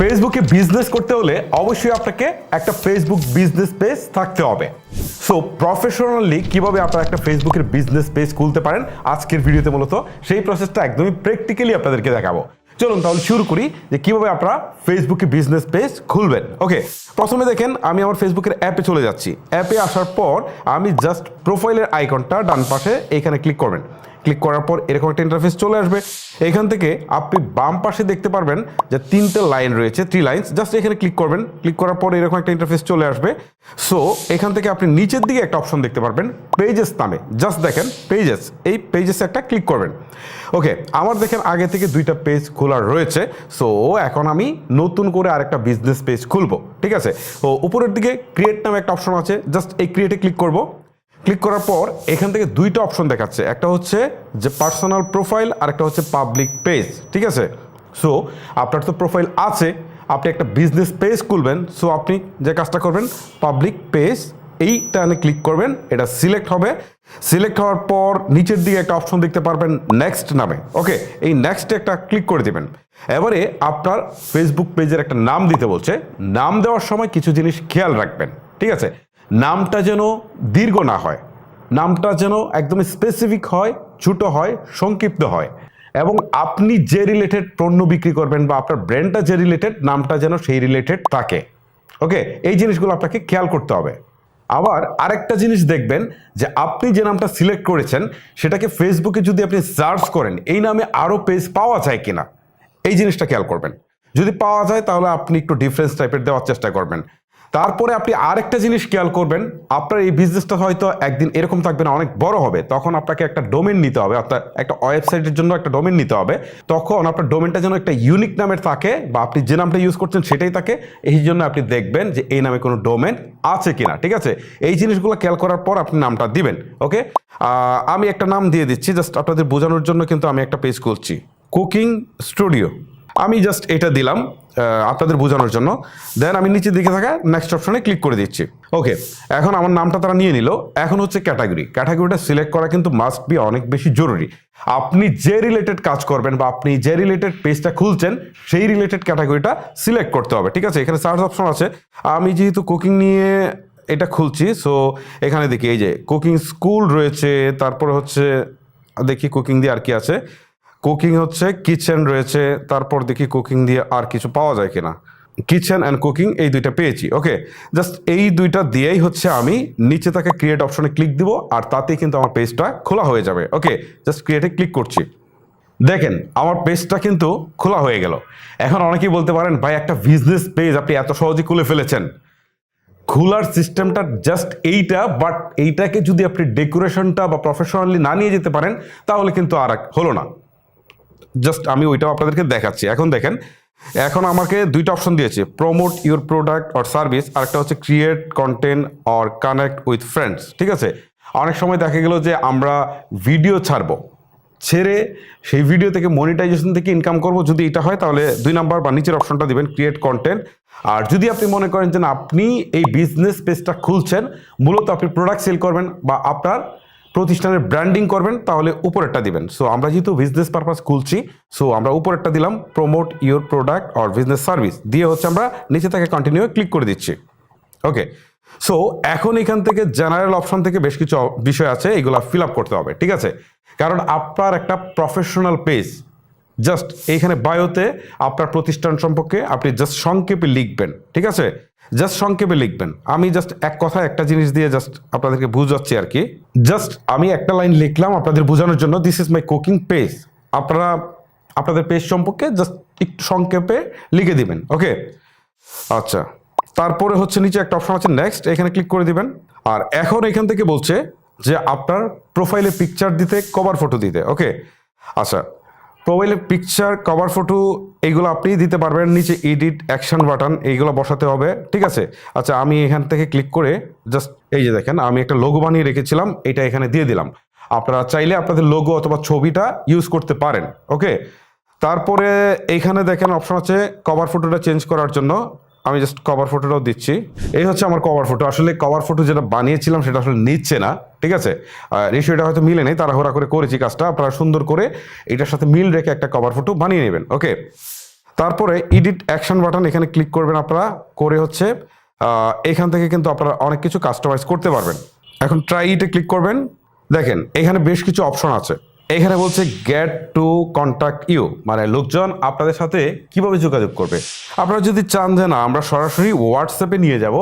ফেসবুকে বিজনেস করতে হলে অবশ্যই আপনাকে একটা ফেসবুক বিজনেস পেজ থাকতে হবে। সো প্রফেশনালি কীভাবে আপনারা একটা ফেসবুকের বিজনেস পেজ খুলতে পারেন, আজকের ভিডিওতে মূলত সেই প্রসেসটা একদমই প্র্যাকটিক্যালি আপনাদেরকে দেখাবো। চলুন তাহলে শুরু করি যে কীভাবে আপনারা ফেসবুকে বিজনেস পেজ খুলবেন। ওকে প্রথমে দেখেন আমি আমার ফেসবুকের অ্যাপে চলে যাচ্ছি। অ্যাপে আসার পর আমি জাস্ট প্রোফাইলের আইকনটা ডান পাশে এখানে ক্লিক করবেন। ক্লিক করার পর এরকম একটা ইন্টারফেস চলে আসবে। এখান থেকে আপনি বাম পাশে দেখতে পারবেন যে তিনটে লাইন রয়েছে থ্রি লাইন্স জাস্ট এখানে ক্লিক করবেন। ক্লিক করার পর এরকম একটা ইন্টারফেস চলে আসবে। সো এখান থেকে আপনি নিচের দিকে একটা অপশন দেখতে পারবেন পেজেস নামে। জাস্ট দেখেন পেজেস এই পেজেস একটা ক্লিক করবেন। ওকে আমার দেখেন আগে থেকে দুইটা পেজ খোলা রয়েছে। সো এখন আমি নতুন করে আরেকটা বিজনেস পেজ খুলবো। ঠিক আছে? তো, উপরের দিকে ক্রিয়েট নামে একটা অপশন আছে। জাস্ট এই ক্রিয়েটে ক্লিক করব। ক্লিক করার পর এখান থেকে দুইটা অপশন দেখাচ্ছে। একটা হচ্ছে যে পার্সোনাল প্রোফাইল আর একটা হচ্ছে পাবলিক পেজ, ঠিক আছে? সো আপনার তো প্রোফাইল আছে, আপনি একটা বিজনেস পেজ খুলবেন সো আপনি যে কাজটা করবেন, পাবলিক পেজ, এইটা ক্লিক করবেন, এটা সিলেক্ট হবে। সিলেক্ট হওয়ার পর নিচের দিকে একটা অপশন দেখতে পারবেন নেক্সট নামে ওকে এই নেক্সটে একটা ক্লিক করে দিবেন। এবারে আপনার ফেসবুক পেজের একটা নাম দিতে বলছে। নাম দেওয়ার সময় কিছু জিনিস খেয়াল রাখবেন, ঠিক আছে? নামটা যেন দীর্ঘ না হয়। নামটা যেন একদম স্পেসিফিক হয়, ছোট হয়, সংক্ষিপ্ত হয়। এবং আপনি যে রিলেটেড পণ্য বিক্রি করবেন বা আপনার ব্র্যান্ডটা যে রিলেটেড নামটা যেন সেই রিলেটেড থাকে। ওকে এই জিনিসগুলো আপনাকে খেয়াল করতে হবে। আবার আরেকটা জিনিস দেখবেন যে আপনি যে নামটা সিলেক্ট করেছেন, সেটাকে ফেসবুকে যদি আপনি সার্চ করেন, এই নামে আরও পেজ পাওয়া যায় কিনা? এই জিনিসটা খেয়াল করবেন। যদি পাওয়া যায়, তাহলে আপনি একটু ডিফারেন্স টাইপের দেওয়ার চেষ্টা করবেন। তারপরে আপনি আরেকটা জিনিস খেয়াল করবেন, আপনার এই বিজনেসটা হয়তো একদিন এরকম থাকবে না, অনেক বড় হবে। তখন আপনাকে একটা ডোমেন নিতে হবে, অর্থাৎ একটা ওয়েবসাইটের জন্য একটা ডোমেন নিতে হবে। তখন আপনার ডোমেনটা যেন একটা ইউনিক নামের থাকে, বা আপনি যে নামটা ইউজ করছেন সেটাই থাকে। এই জন্য আপনি দেখবেন যে এই নামে কোনো ডোমেন আছে কিনা, ঠিক আছে? এই জিনিসগুলো খেয়াল করার পর আপনি নামটা দিবেন ওকে আমি একটা নাম দিয়ে দিচ্ছি জাস্ট আপনাদের বোঝানোর জন্য কিন্তু আমি একটা পেজ করছি কুকিং স্টুডিও আমি জাস্ট এটা দিলাম আপনাদের বোঝানোর জন্য। দেন আমি নিচের দিকে থাকা নেক্সট অপশনে ক্লিক করে দিচ্ছি। ওকে এখন আমার নামটা তারা নিয়ে নিল। এখন হচ্ছে ক্যাটাগরি ক্যাটাগরিটা সিলেক্ট করা কিন্তু মাস্ট বি অনেক বেশি জরুরি। আপনি যে রিলেটেড কাজ করবেন বা আপনি যে রিলেটেড পেজটা খুলছেন, সেই রিলেটেড ক্যাটাগরিটা সিলেক্ট করতে হবে। ঠিক আছে? এখানে সার্চ অপশন আছে। আমি যেহেতু কুকিং নিয়ে এটা খুলছি সো এখানে দেখি, এই যে কুকিং স্কুল রয়েছে, তারপরে হচ্ছে দেখি কুকিং দিয়ে আর কি আছে। কুকিং হচ্ছে কিচেন রয়েছে, তারপর দেখি কুকিং দিয়ে আর কিছু পাওয়া যায় কিনা। কিচেন অ্যান্ড কুকিং এই দুইটা পেয়েছি ওকে জাস্ট এই দুইটা দিয়েই হচ্ছে আমি নিচে তাকে ক্রিয়েট অপশনে ক্লিক দিব আর তাতেই কিন্তু আমার পেজটা খোলা হয়ে যাবে ওকে জাস্ট ক্রিয়েটে ক্লিক করছি। দেখেন, আমার পেজটা কিন্তু খোলা হয়ে গেল। এখন অনেকেই বলতে পারেন, ভাই, একটা বিজনেস পেজ আপনি এত সহজে খুলে ফেলেছেন। খোলার সিস্টেমটা জাস্ট এইটা বাট এইটাকে যদি আপনি ডেকোরেশনটা বা প্রফেশনালি না নিয়ে যেতে পারেন, তাহলে কিন্তু আর হলো না। জাস্ট আমি ওইটাও আপনাদেরকে দেখাচ্ছি। এখন দেখেন, এখন আমাকে দুইটা অপশন দিয়েছে promote your product or service আর একটা হচ্ছে create content or connect with friends ঠিক আছে? অনেক সময় দেখা গেল যে আমরা ভিডিও ছাড়বো, ছেড়ে সেই ভিডিও থেকে মনিটাইজেশন থেকে ইনকাম করব, যদি এটা হয় তাহলে দুই নাম্বার বা নিচের অপশনটা দিবেন ক্রিয়েট কন্টেন্ট আর যদি আপনি মনে করেন যে আপনি এই বিজনেস পেজটা খুলছেন, মূলত আপনি প্রোডাক্ট সেল করবেন বা আপনার প্রতিষ্ঠানের ব্র্যান্ডিং করবেন, তাহলে উপরেরটা দিবেন। সো আমরা যেহেতু বিজনেস পারপাস খুলছি সো আমরা উপরেরটা দিলাম promote your product or business service দিয়ে হচ্ছে আমরা নিচে থেকে কন্টিনিউ ক্লিক করে দিচ্ছি। ওকে সো এখন এখান থেকে জেনারেল অপশন থেকে বেশ কিছু বিষয় আছে, এগুলো ফিল আপ করতে হবে, ঠিক আছে? কারণ আপনার একটা প্রফেশনাল পেজ জাস্ট এইখানে বায়োতে আপনার প্রতিষ্ঠান সম্পর্কে আপনি জাস্ট সংক্ষেপে লিখবেন, ঠিক আছে? জাস্ট সংক্ষেপে লিখবেন। আমি জাস্ট এক কথা একটা জিনিস দিয়ে জাস্ট আপনাদেরকে বুঝাচ্ছি আর কি। জাস্ট আমি একটা লাইন লিখলাম আপনাদের বোঝানোর জন্য this is my cooking page আপনারা, আপনাদের পেজ সম্পর্কে জাস্ট একটু সংক্ষেপে লিখে দিবেন ওকে আচ্ছা তারপরে হচ্ছে নিচে একটা অপশন আছে নেক্সট এখানে ক্লিক করে দিবেন। আর এখন এখান থেকে বলছে যে আপনার প্রোফাইলে পিকচার দিতে কভার ফটো দিতে ওকে আচ্ছা প্রোফাইলে পিকচার কভার ফটো এইগুলো আপনি দিতে পারবেন। নিচে এডিট অ্যাকশন বাটন এইগুলো বসাতে হবে। ঠিক আছে? আচ্ছা আমি এখান থেকে ক্লিক করে জাস্ট এই যে দেখেন, আমি একটা লোগো বানিয়ে রেখেছিলাম, এটা এখানে দিয়ে দিলাম। আপনারা চাইলে আপনাদের লোগো অথবা ছবিটা ইউজ করতে পারেন ওকে তারপরে এইখানে দেখেন অপশন আছে কভার ফটোটা চেঞ্জ করার জন্য। আমি জাস্ট কভার ফটোটাও দিচ্ছি। এই হচ্ছে আমার কভার ফটো আসলে কভার ফটো যেটা বানিয়েছিলাম সেটা আসলে নিচ্ছে না, ঠিক আছে? রেশিওটা হয়তো মিলে নেই, তাড়াহুড়া করে করেছি কাজটা, আপনারা সুন্দর করে এটার সাথে মিল রেখে একটা কভার ফটো বানিয়ে নেবেন ওকে তারপরে এডিট অ্যাকশন বাটন এখানে ক্লিক করবেন আপনারা, করে হচ্ছে এখান থেকে কিন্তু আপনারা অনেক কিছু কাস্টমাইজ করতে পারবেন। এখন ট্রাই ইটে ক্লিক করবেন। দেখেন, এখানে বেশ কিছু অপশন আছে। এখানে বলছে গেট টু কন্ট্যাক্ট ইউ মানে লোকজন আপনাদের সাথে কীভাবে যোগাযোগ করবে? আপনারা যদি চান যে, না, আমরা সরাসরি হোয়াটসঅ্যাপে নিয়ে যাব,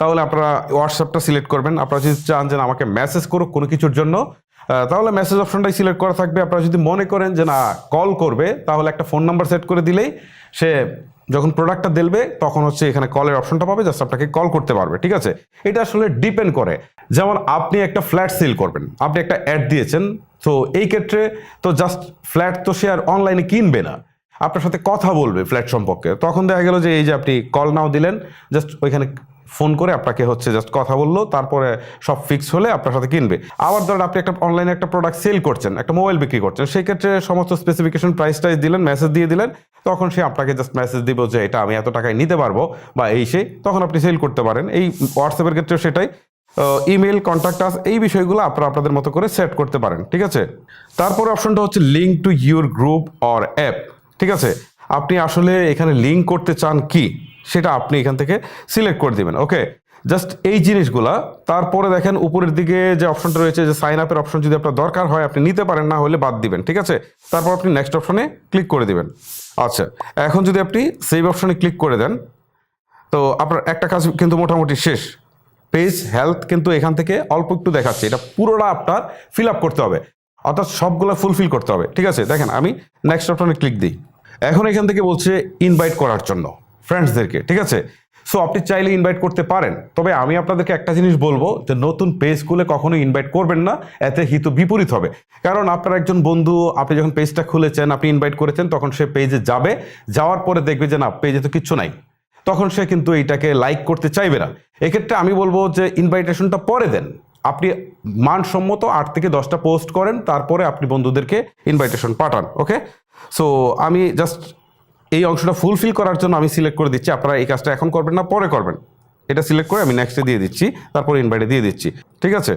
তাহলে আপনারা হোয়াটসঅ্যাপটা সিলেক্ট করবেন। আপনারা যদি চান যে আমাকে মেসেজ করুক কোনো কিছুর জন্য তাহলে মেসেজ অপশনটাই সিলেক্ট করা থাকবে। আপনারা যদি মনে করেন যে, না কল করবে, তাহলে একটা ফোন নাম্বার সেট করে দিলেই সে যখন প্রোডাক্টটা দেবে তখন হচ্ছে এখানে কলের অপশনটা পাবে জাস্ট আপনাকে কল করতে পারবে, ঠিক আছে? এটা আসলে ডিপেন্ড করে। যেমন আপনি একটা ফ্ল্যাট সেল করবেন, আপনি একটা অ্যাড দিয়েছেন, তো এই ক্ষেত্রে তো জাস্ট ফ্ল্যাট তো সে আর অনলাইনে কিনবে না। আপনার সাথে কথা বলবে ফ্ল্যাট সম্পর্কে। তখন দেখা গেল যে এই যে আপনি কল নাও দিলেন জাস্ট ওইখানে ফোন করে আপনাকে হচ্ছে জাস্ট কথা বলল, তারপরে সব ফিক্স হলে আপনার সাথে কিনবে। আবার ধরেন আপনি একটা অনলাইনে একটা প্রোডাক্ট সেল করছেন, একটা মোবাইল বিক্রি করছেন সেই ক্ষেত্রে সমস্ত স্পেসিফিকেশন প্রাইস টাইস দিলেন মেসেজ দিয়ে দিলেন, তখন সে আপনাকে জাস্ট মেসেজ দিব যে, এটা আমি এত টাকায় নিতে পারব। বা এই সেই তখন আপনি সেল করতে পারেন। এই হোয়াটসঅ্যাপের ক্ষেত্রে সেটাই। ইমেল কন্ট্যাক্ট আস এই বিষয়গুলো আপনারা আপনাদের মতো করে সেট করতে পারেন, ঠিক আছে? তারপর অপশনটা হচ্ছে link to your group or app ঠিক আছে? আপনি আসলে এখানে লিঙ্ক করতে চান কি? সেটা আপনি এখান থেকে সিলেক্ট করে দিবেন ওকে জাস্ট এই জিনিসগুলা, তারপরে দেখেন উপরের দিকে যে অপশনটা রয়েছে, যে সাইন আপের অপশন যদি আপনার দরকার হয়, আপনি নিতে পারেন, না হলে বাদ দিবেন, ঠিক আছে? তারপর আপনি নেক্সট অপশনে ক্লিক করে দিবেন। আচ্ছা এখন যদি আপনি সেভ অপশনে ক্লিক করে দেন, তো আপনার একটা কাজ কিন্তু মোটামুটি শেষ। পেজ হেলথ কিন্তু এখান থেকে অল্প একটু দেখাচ্ছে, এটা পুরোটা আপনার ফিল আপ করতে হবে, অর্থাৎ সবগুলো ফুলফিল করতে হবে, ঠিক আছে? দেখেন, আমি নেক্সট অপশনে ক্লিক দিই। এখন এখান থেকে বলছে ইনভাইট করার জন্য। ফ্রেন্ডসদেরকে ঠিক আছে? সো আপনি চাইলে ইনভাইট করতে পারেন। তবে আমি আপনাদেরকে একটা জিনিস বলব যে, নতুন পেজ খুলে কখনো ইনভাইট করবেন না, এতে হিত বিপরীত হবে। কারণ আপনার একজন বন্ধু, আপনি যখন পেজটা খুলেছেন, আপনি ইনভাইট করেছেন, তখন সে পেজে যাবে। যাওয়ার পরে দেখবে যে, না পেজে তো কিচ্ছু নাই। তখন সে কিন্তু এইটাকে লাইক করতে চাইবে না। এক্ষেত্রে আমি বলব যে ইনভাইটেশনটা পরে দেন। আপনি মানসম্মত আট থেকে দশটা পোস্ট করেন, তারপরে আপনি বন্ধুদেরকে ইনভাইটেশন পাঠান ওকে সো আমি জাস্ট এই অংশটা ফুলফিল করার জন্য আমি সিলেক্ট করে দিচ্ছি। আপনারা এই কাজটা এখন করবেন না, পরে করবেন। এটা সিলেক্ট করে আমি নেক্সটে দিয়ে দিচ্ছি, তারপর ইনভাইটে দিয়ে দিচ্ছি। ঠিক আছে?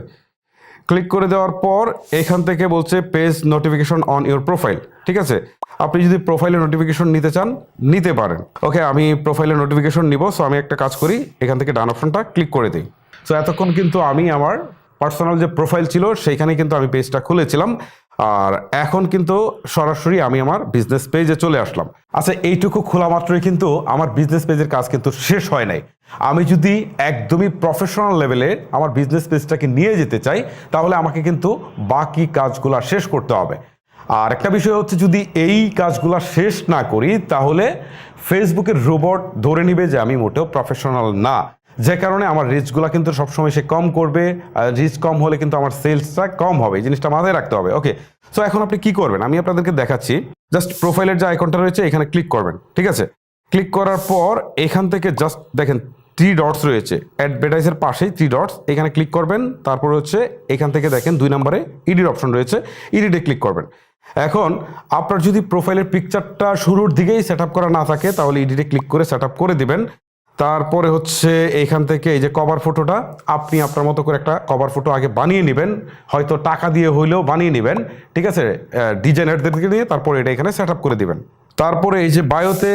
ক্লিক করে দেওয়ার পর এখান থেকে বলছে page notification on your profile ঠিক আছে? আপনি যদি প্রোফাইলে নোটিফিকেশন নিতে চান, নিতে পারেন। ওকে আমি প্রোফাইলে নোটিফিকেশন নিব সো আমি একটা কাজ করি, এখান থেকে ডান অপশনটা ক্লিক করে দিই। সো এতক্ষণ কিন্তু আমি আমার পার্সোনাল যে প্রোফাইল ছিল, সেইখানে কিন্তু আমি পেজটা খুলেছিলাম। আর এখন কিন্তু সরাসরি আমি আমার বিজনেস পেজে চলে আসলাম। আচ্ছা এইটুকু খোলা মাত্রই কিন্তু আমার বিজনেস পেজের কাজ কিন্তু শেষ হয় নাই। আমি যদি একদমই প্রফেশনাল লেভেলে আমার বিজনেস পেজটাকে নিয়ে যেতে চাই, তাহলে আমাকে কিন্তু বাকি কাজগুলো শেষ করতে হবে। আর একটা বিষয় হচ্ছে, যদি এই কাজগুলো শেষ না করি, তাহলে ফেসবুকের রোবট ধরে নিবে যে আমি মোটেও প্রফেশনাল না। যে কারণে আমার রিচগুলো কিন্তু সবসময় সে কম করবে রিচ কম হলে কিন্তু আমার সেলসটা কম হবে, এই জিনিসটা মাথায় রাখতে হবে। ওকে সো এখন আপনি কি করবেন? আমি আপনাদেরকে দেখাচ্ছি জাস্ট প্রোফাইলের যে আইকনটা রয়েছে, এখানে ক্লিক করবেন, ঠিক আছে? ক্লিক করার পর এখান থেকে জাস্ট দেখেন থ্রি ডটস রয়েছে অ্যাডভার্টাইজের পাশেই থ্রি ডটস এখানে ক্লিক করবেন, তারপর হচ্ছে এখান থেকে দেখেন দুই নম্বরে ইডির অপশন রয়েছে ইডিটে ক্লিক করবেন। এখন আপনার যদি প্রোফাইলের পিকচারটা শুরুর দিকেই সেট করা না থাকে, তাহলে ইডিটে ক্লিক করে সেট করে দিবেন। তারপরে হচ্ছে এইখান থেকে এই যে কভার ফটোটা আপনি আপনার মতো করে একটা কভার ফটো আগে বানিয়ে নেবেন। হয়তো টাকা দিয়ে হইলেও বানিয়ে নেবেন। ঠিক আছে? ডিজাইনারদেরকে দিয়ে তারপরে এটা এখানে সেট করে দিবেন। তারপরে এই যে বায়োতে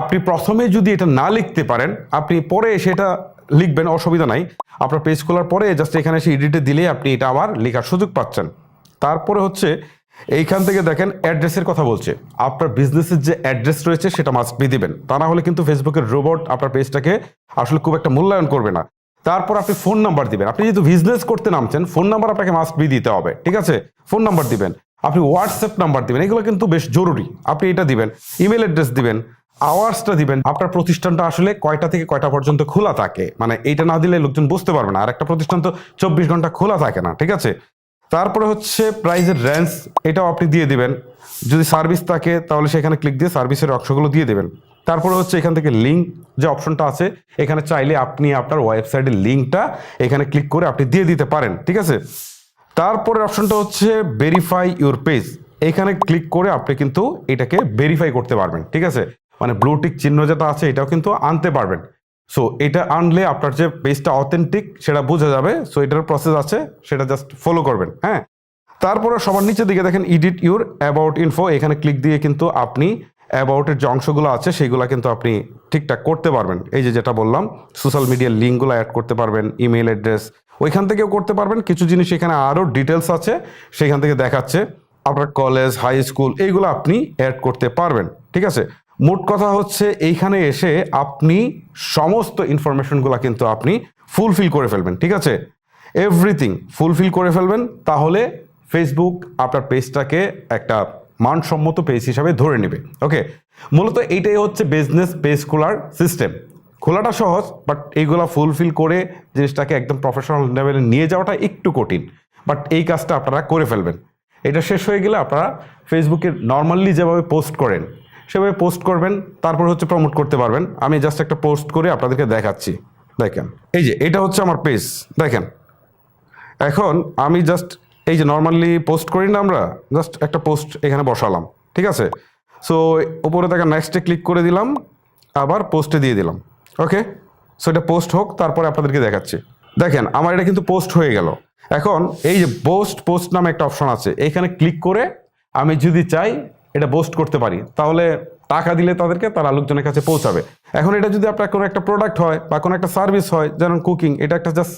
আপনি প্রথমে যদি এটা না লিখতে পারেন, আপনি পরে সেটা লিখবেন, অসুবিধা নাই। আপনার পেজ খোলার পরে জাস্ট এখানে এসে এডিটে দিলে আপনি এটা আবার লেখার সুযোগ পাচ্ছেন। তারপরে হচ্ছে এইখান থেকে দেখেন অ্যাড্রেসের কথা বলছে। আপনার বিজনেসের যে অ্যাড্রেস রয়েছে সেটা মাস্ট বি দিবেন। তা না হলে কিন্তু ফেসবুকের রোবট আপনার পেজটাকে আসলে খুব একটা মূল্যায়ন করবে না। তারপর আপনি ফোন নাম্বার দিবেন। আপনি যেহেতু বিজনেস করতে নামছেন ফোন নাম্বার আপনাকে মাস্ট বি দিতে হবে, ঠিক আছে? ফোন নাম্বার দিবেন। আপনি হোয়াটসঅ্যাপ নাম্বার দিবেন। এগুলো কিন্তু বেশ জরুরি। আপনি এটা দিবেন ইমেল অ্যাড্রেস দিবেন আওয়ার্সটা দিবেন। আপনার প্রতিষ্ঠানটা আসলে কয়টা থেকে কয়টা পর্যন্ত খোলা থাকে? মানে এইটা না দিলে লোকজন বুঝতে পারবে না। আর একটা প্রতিষ্ঠান তো চব্বিশ ঘণ্টা খোলা থাকে না, ঠিক আছে? তারপরে হচ্ছে প্রাইজের রেঞ্জ এটাও আপনি দিয়ে দেবেন। যদি সার্ভিস থাকে, তাহলে সেখানে ক্লিক দিয়ে সার্ভিসের অংশগুলো দিয়ে দেবেন। তারপরে হচ্ছে এখান থেকে লিঙ্ক যে অপশনটা আছে, এখানে চাইলে আপনি আপনার ওয়েবসাইটের লিঙ্কটা এখানে ক্লিক করে আপনি দিয়ে দিতে পারেন, ঠিক আছে? তারপরের অপশনটা হচ্ছে ভেরিফাই ইউর পেজ এখানে ক্লিক করে আপনি কিন্তু এটাকে ভেরিফাই করতে পারবেন, ঠিক আছে? মানে ব্লুটিক চিহ্ন যেটা আছে, এটাও কিন্তু আনতে পারবেন। সো এটা আনলে আপনার যে পেজটা অথেন্টিক সেটা বোঝা যাবে। সো এটার প্রসেস আছে, সেটা জাস্ট ফলো করবেন হ্যাঁ? তারপরে সবার নিচের দিকে দেখেন ইডিট ইউর অ্যাবাউট ইনফো এখানে ক্লিক দিয়ে কিন্তু আপনি অ্যাবাউটের যে অংশগুলো আছে সেইগুলো কিন্তু আপনি ঠিকঠাক করতে পারবেন। এই যে যেটা বললাম সোশ্যাল মিডিয়ার লিঙ্কগুলো অ্যাড করতে পারবেন ইমেল অ্যাড্রেস ওইখান থেকেও করতে পারবেন। কিছু জিনিস এখানে আরও ডিটেলস আছে, সেখান থেকে দেখাচ্ছে। আপনার কলেজ হাই স্কুল এইগুলো আপনি অ্যাড করতে পারবেন, ঠিক আছে? মোট কথা হচ্ছে এইখানে এসে আপনি সমস্ত ইনফরমেশনগুলো কিন্তু আপনি ফুলফিল করে ফেলবেন, ঠিক আছে? এভরিথিং ফুলফিল করে ফেলবেন, তাহলে ফেসবুক আপনার পেজটাকে একটা মানসম্মত পেজ হিসাবে ধরে নেবে ওকে মূলত এইটাই হচ্ছে বিজনেস পেজ খোলার সিস্টেম খোলাটা সহজ বাট এইগুলা ফুলফিল করে জিনিসটাকে একদম প্রফেশনাল লেভেলে নিয়ে যাওয়াটা একটু কঠিন। বাট এই কাজটা আপনারা করে ফেলবেন। এটা শেষ হয়ে গেলে আপনারা ফেসবুকে নর্মালি যেভাবে পোস্ট করেন সেভাবে পোস্ট করবেন, তারপর হচ্ছে প্রমোট করতে পারবেন। আমি জাস্ট একটা পোস্ট করে আপনাদেরকে দেখাচ্ছি। দেখেন, এই যে, এটা হচ্ছে আমার পেজ দেখেন, এখন আমি জাস্ট এই যে নর্মালি পোস্ট করি না আমরা জাস্ট একটা পোস্ট এখানে বসালাম, ঠিক আছে? সো উপরে দেখা নেক্সটে ক্লিক করে দিলাম, আবার পোস্টে দিয়ে দিলাম ওকে সো এটা পোস্ট হোক, তারপরে আপনাদেরকে দেখাচ্ছি। দেখেন, আমার এটা কিন্তু পোস্ট হয়ে গেল। এখন এই যে পোস্ট পোস্ট নামে একটা অপশন আছে। এইখানে ক্লিক করে আমি যদি চাই এটা বোস্ট করতে পারি, তাহলে টাকা দিলে তাদেরকে তারা লোকজনের কাছে পৌঁছাবে। এখন এটা যদি আপনার কোনো একটা প্রোডাক্ট হয় বা কোনো একটা সার্ভিস হয়, যেমন কুকিং এটা একটা জাস্ট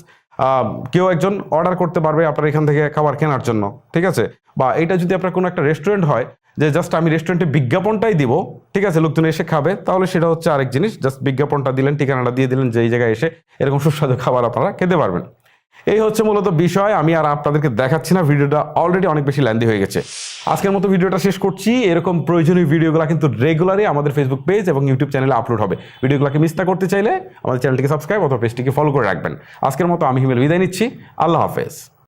কেউ একজন অর্ডার করতে পারবে আপনার এখান থেকে খাবার কেনার জন্য, ঠিক আছে? বা এটা যদি আপনার কোনো একটা রেস্টুরেন্ট হয়, যে জাস্ট আমি রেস্টুরেন্টে বিজ্ঞাপনটাই দিব, ঠিক আছে? লোকজন এসে খাবে, তাহলে সেটা হচ্ছে আরেক জিনিস জাস্ট বিজ্ঞাপনটা দিলেন, ঠিকানাটা দিয়ে দিলেন যে এই জায়গায় এসে এরকম সুস্বাদু খাবার আপনারা খেতে পারবেন। এই হচ্ছে মূলত বিষয়। আমি আর আপনাদেরকে দেখাচ্ছি না, ভিডিওটা অলরেডি অনেক বেশি ল্যান্দি হয়ে গেছে। আজকের মতো ভিডিওটা শেষ করছি। এরকম প্রয়োজনীয় ভিডিওগুলো কিন্তু রেগুলারই আমাদের ফেসবুক পেজ এবং ইউটিউব চ্যানেলে আপলোড হবে। ভিডিওগুলোকে মিস না করতে চাইলে আমাদের চ্যানেলটিকে সাবস্ক্রাইব অথবা পেজটিকে ফলো করে রাখবেন। আজকের মতো আমি হিমেল বিদায় নিচ্ছি। আল্লাহ হাফেজ।